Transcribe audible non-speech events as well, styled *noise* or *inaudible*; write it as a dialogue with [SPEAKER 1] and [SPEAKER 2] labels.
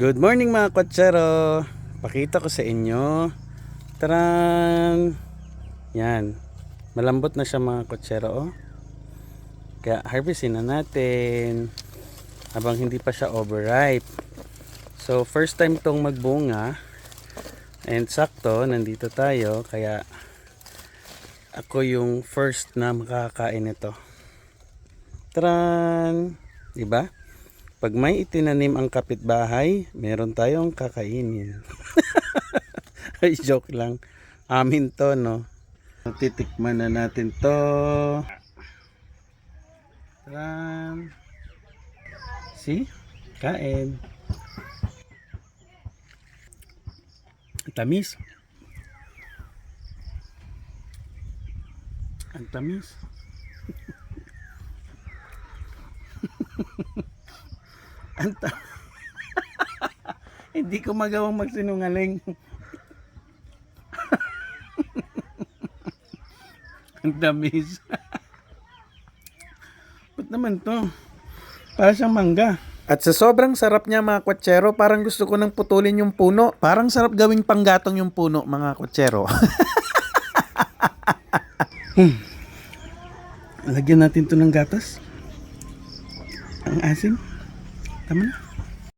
[SPEAKER 1] Good morning mga kwatsero. Pakita ko sa inyo. Tarang! Yan. Malambot na siya mga kwatsero. Oh. Kaya harvestin na natin. Habang hindi pa siya overripe. So first time tong magbunga. And sakto, nandito tayo. Kaya ako yung first na makakain nito. Taran! Diba? Pag may itinanim ang kapitbahay, meron tayong kakainin. *laughs* Ay, joke lang. Amin to, no? Titikman na natin to. Taran! See? Kain. Tamis. Ang tamis. *laughs* Ang ta- *laughs* Hindi ko magawang magsinungaling. *laughs* Ang tamis. *laughs* Ba't naman to? Para siyang mangga. At sa sobrang sarap niya mga kwatsero, parang gusto ko nang putulin yung puno. Parang sarap gawing panggatong yung puno mga kwatsero. hmm. Lagyan natin to ng gatas. Ang asim. Tama na.